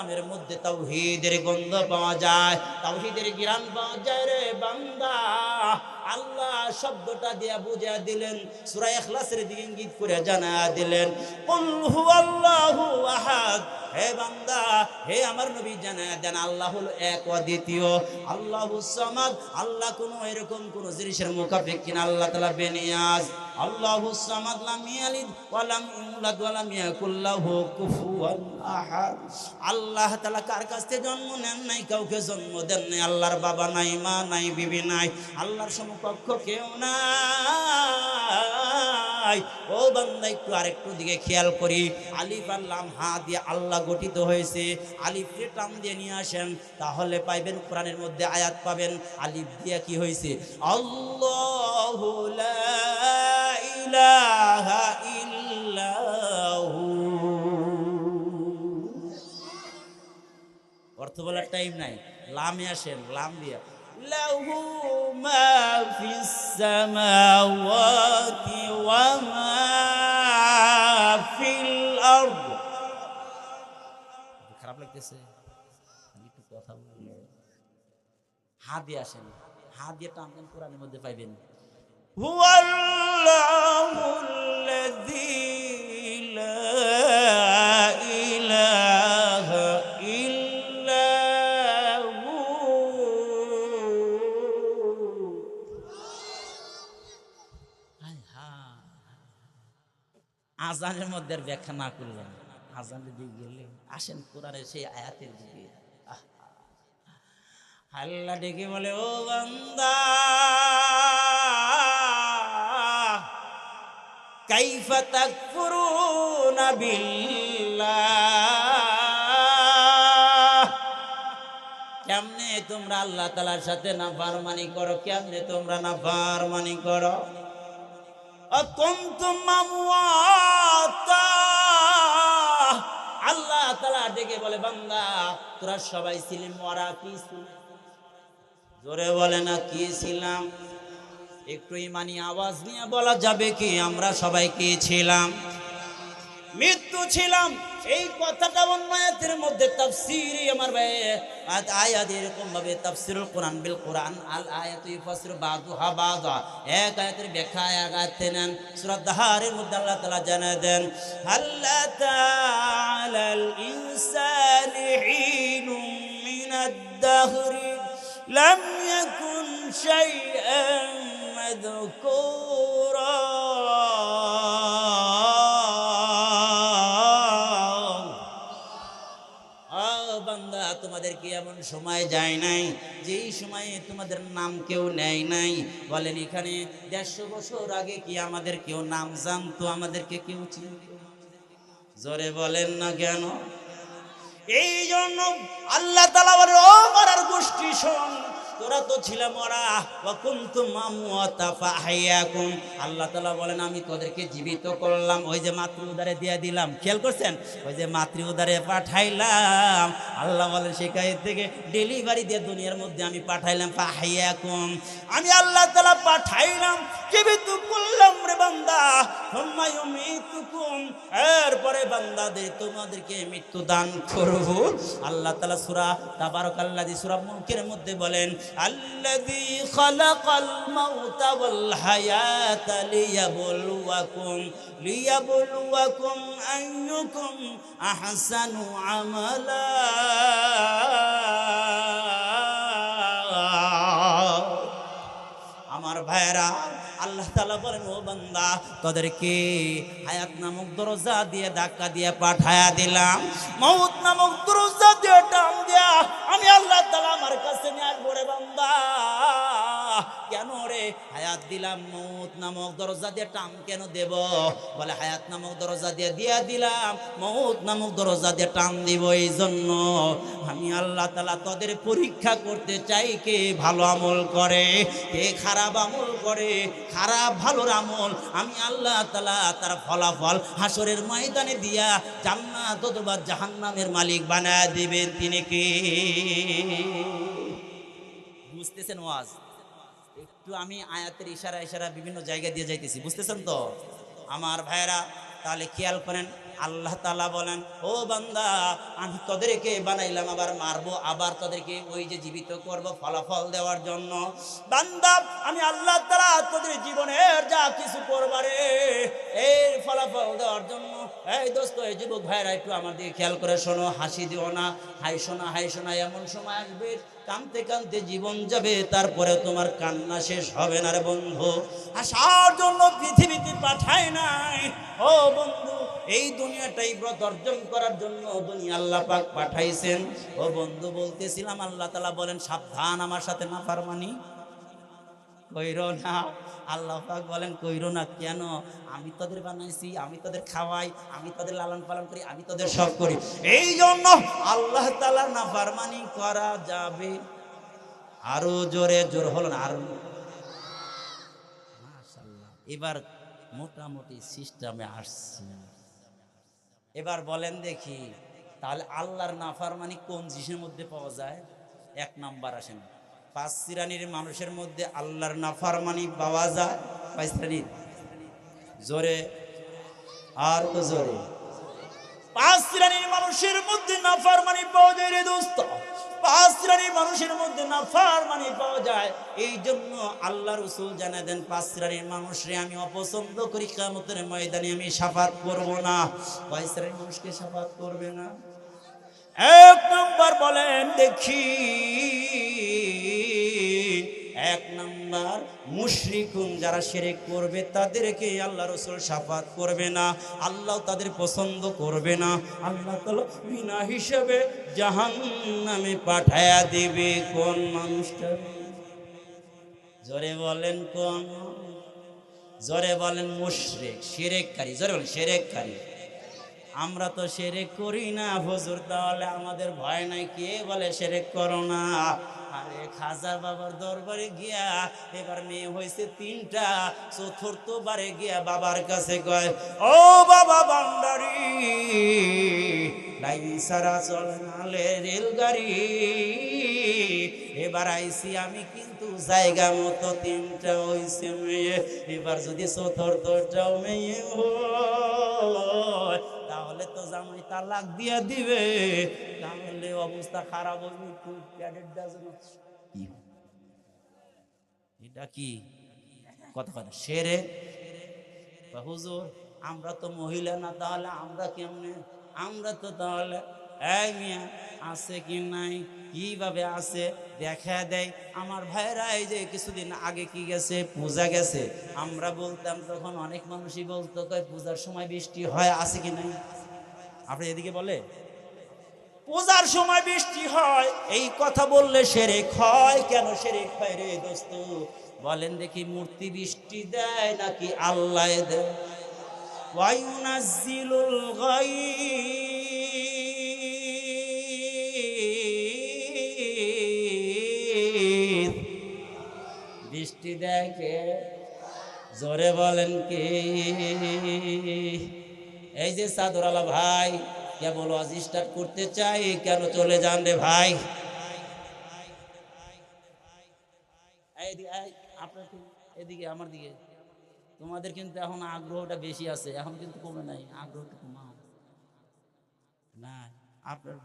নামের মধ্যে তাওহীদের গন্ধ পাওয়া যায়, তাওহীদের গ্রাম পাওয়া যায় রে বান্দা। আল্লাহ শব্দটা দিয়া বুঝা দিলেন, সূরা ইখলাসের দিকে ইঙ্গিত করে জানা দিলেন, কুল হুয়াল্লাহু আহাদ। হে বান্দা, হে আমার নবী জানা দেন, আল্লাহ হলো এক অদ্বিতীয়, আল্লাহু সামাদ। আল্লাহ কোনো এরকম কোন জিনিসের মুখাপেক কিনা আল্লাহ তাআলা বেনিয়াজ। আল্লাহু আল্লাহ কার কাছ থেকে জন্ম নেন নাই, কাউকে জন্ম দেন নাই, আল্লাহর বাবা নাই, মা নাই, বিবি নাই, আল্লাহর সমকক্ষ কেউ নাই। ও বান্দা, একটু আরেকটু দিকে খেয়াল করি। আলিফ আল্লাম হা দিয়ে আল্লাহ গঠিত হয়েছে। আলিফকে টান দিয়ে নিয়ে আসেন, তাহলে পাইবেন, কোরআনের মধ্যে আয়াত পাবেন। আলিফ দিয়ে কি হয়েছে? আল্লাহু ইলাহা ইল্লাহু। অর্থ বলার টাইম নাই। লামে আসেন, লাম দিয়া। লাহু মা ফিস সামাওয়াতি ওয়া মা ফিল আরদ। খারাপ লাগতেছে। একটু কথা হা দিয়ে আসেন। হা দিয়ে টানবেন কোরআনের মধ্যে পাইবেন। হুয়াল্লাহুল্লাযী লা ইলাহা ইল্লা হু হায় হায়। আজানের মধ্যে ব্যাখ্যা না করলেন আজানের দিকে গেলে আসেন কোরআনের সেই আয়াতের দিকে আহ, আল্লাহ ডেকে বলে ও বান্দা কেমনে তোমরা আল্লাহ তালার সাথে না ফারমানি করো? কেমনে তোমরা না ফারমানি করো মামওয়াতা আল্লাহ তালা ডেকে বলে, বান্দা, তোরা সবাই ছিলি মরা, কি জোরে বলে না, কি ছিলাম? একটু ইমানি আওয়াজ নিয়ে বলা যাবে কি, আমরা সবাই কি ছিলাম? মৃত্যু ছিলাম। এই কথাটা অন্য আয়াতের মধ্যে তাফসীরই আমার ভাই আজ আয়াত এরকম ভাবে তাফসীরুল কোরআন বিল কোরআন আল আয়াতু ইফাসিরু বাযুহা বাযা এক আয়াতের ব্যাখ্যা এক আয়াতে নেন, সূরা দাহারের মধ্যে আল্লাহ তাআলা জানা দেন আল্লাহ তাআলাল ইনসানি হিনুম মিনাদ দাহরি, লাম ইয়াকুন শাইআন আ বান্দা, তোমাদের কি এমন সময় যায় নাই? যেই সময়ে তোমাদের নাম কেউ নেয় নাই। বলেন, এখানে দেড়শো বছর আগে কি আমাদের কেউ নাম জানতো? আমাদেরকে কেউ চিনত জোরে বলেন না কেন? এই জন্য আল্লাহ তালা বলে ও গোষ্ঠী শোন তোরা তো ছিল মরা। আল্লাহ তাআলা বলেন, আমি তোদেরকে জীবিত করলাম। ওই যে মাতৃ উদারে দিয়ে দিলাম। খেয়াল করছেন? ওই যে মাতৃ উদারে পাঠাইলাম। আল্লাহ বলেন সেখান থেকে ডেলিভারি দিয়ে দুনিয়ার মধ্যে আমি পাঠাইলাম। ফাহাইয়াকুম। আমি আল্লাহ তাআলা পাঠাইলাম। জীবিত করলাম রে বান্দা। এরপরে বান্দাদের তোমাদেরকে মৃত্যু দান করব। আল্লাহ তাআলা সূরা তাবারাকাল্লাযী, সূরা মুলকের মধ্যে বলেন খালাকাল মাউতা ওয়াল হায়াতা লিয়াবলুয়াকুম লিয়াবলুয়াকুম আইয়ুকুম আহসানু আমালা। আমার ভাইরা আল্লাহ তালা বলেন, ও বান্দা, তোদেরকে হায়াত নামক দরজা দিয়ে ধাক্কা দিয়ে পাঠায়া দিলাম। মৌত নামক দরজা দিয়ে টান দিয়া আমি আল্লাহ তালা কেন রে? হায়াত দিলাম মৌত নামক দরজা দিয়ে টান কেন দেব? বলে, হায়াত নামক দরজা দিয়ে দিয়া দিলাম, মৌত নামক দরজা দিয়ে টান দিব এই জন্য। আমি আল্লাহ তালা তোদের পরীক্ষা করতে চাই কে ভালো আমল করে, কে খারাপ আমল করে, খারাপ ভালোর আমল। আমি আল্লাহ তালা তার ফলাফল হাসরের ময়দানে দিয়া জান্নাত অথবা জাহান্নামের মালিক বানায় দিবেন। তিনি কে? বুঝতেছেন ওয়াজ? একটু আমি আয়াতের ইশারা ইশারা বিভিন্ন জায়গা দিয়ে যাইতেছি, বুঝতেছেন তো? আমার ভাইয়েরা, তাহলে খেয়াল করেন, আল্লাহ তালা বলেন, ও বান্দা, আমি তোদেরকে বানাইলাম, আবার মারবো, আবার তোদেরকে ওই যে জীবিত করব ফলাফল দেওয়ার জন্য। বান্দা, আমি আল্লাহ তালা তোদের জীবনের যা কিছু করবারে এর এই দোস্ত, এই যুবক ভাইরা, একটু আমার দিকে খেয়াল করে শোনো, হাসি দিও না, হাই শোনা হাই শোনা, এমন সময় আসবে, কানতে কানতে জীবন যাবে তারপরে তোমার কান্না শেষ হবে না রে বন্ধু। আসার জন্য পৃথিবীতে পাঠায় নাই। ও বন্ধু, এই দুনিয়াটাই ব্রত অর্জন করার জন্য দুনিয়া আল্লাহ পাক পাঠাইছেন। ও বন্ধু, বলতেছিলাম, আল্লাহ তালা বলেন, সাবধান আমার সাথে না ফারমানি কইরো না। আল্লাহ পাক বলেন, কইরো না কেন? আমি তোদের বানাইছি, আমি তোদের খাওয়াই, আমি তোদের লালন পালন করি, আমি তোদের সব করি। এই জন্য আল্লাহ তালা না ফারমানি করা যাবে। আরও জোরে জোর হলো না, আরও। এবার মোটামুটি সিস্টেমে আসছে। এবার বলেন দেখি, তাহলে আল্লাহর নাফারমানি কোন জিনিসের মধ্যে পাওয়া যায়? এক নাম্বার আসেন। পাঁচ শ্রেণির মানুষের মধ্যে আল্লাহর নাফারমানি পাওয়া যায় পাঁচ জোরে, আর তো জোরে। পাঁচ শ্রেণির মানুষের মধ্যে নাফারমানি পাওয়া যায় রে দোস্ত। পাঁচ শ্রেণির মানুষের মধ্যে নাফারমানি পাওয়া যায়। এই জন্য আল্লাহ রসুল জানা দেন পাঁচ শ্রেণির মানুষরে আমি অপছন্দ করি কামতের ময়দানে আমি সাফাত করব না। কয় শ্রেণির মানুষকে সাফাত করবে না? এক নম্বর বলেন, দেখি। এক নাম্বার মুশরিকুন যারা শিরিক করবে, তাদেরকে আল্লাহ রসুল সাফাত করবে না, আল্লাহ তাদের পছন্দ করবে না। আল্লাহ তাআলা বিনা হিসেবে জাহান্নামে পাঠায়া দিবে। কোন মানুষটা? জোরে বলেন কোন জোরে বলেন মুশরিক, শিরেককারী, জোরে বলেন শিরেককারী। আমরা তো সেরেক করি না হজুর, তাহলে আমাদের ভয় নাই, কে বলে সেরেক করো না? আরে খাজা বাবার দরবারে গিয়া, এবার মেয়ে হয়েছে তিনটা চতুর্থ বারে গিয়া বাবার কাছে কয়, ও বাবা বান্ডারি লাইন সারা চলে রেলগাড়ি। এবার আইসি আমি কিন্তু জায়গা মতো তিনটা হইছে মেয়ে। এবার যদি চতুর্থটাও মেয়ে তাহলে তো জামাই তালাক দিয়া দিবে। তাহলে অবস্থা খারাপ হবে একটু প্যাডের ডাজন কি? এটা কি? কথা কথা সেরে? হুজুর আমরা তো মহিলা না তাহলে আমরা কেমনে? আমরা তো তাহলে এই মিয়া, আছে কি নাই? কীভাবে আছে? দেখা দেয় আমার ভাইরা এই যে কিছুদিন আগে কি গেছে? পূজা গেছে। আমরা বলতাম, তখন অনেক মানুষই বলতো, কয়, পূজার সময় বৃষ্টি হয়, আছে কি নাই? আপনি এদিকে বলে। পূজার সময় বৃষ্টি হয়, এই কথা বললে সেরে হয়। কেন সেরে হয় রে দোস্ত? বলেন দেখি, মূর্তি বৃষ্টি দেয় নাকি আল্লাহ দেয়? বৃষ্টি দেখে, জোরে বলেন কি? এই যে সাদুরালা ভাই, কেবল আজ স্টার্ট করতে চাই, কেন চলে যান রে ভাই? এদিকে, আমার দিকে। তোমাদের কিন্তু এখন আগ্রহটা বেশি আছে, এখন কিন্তু কমে নাই আগ্রহটা না, আপনার।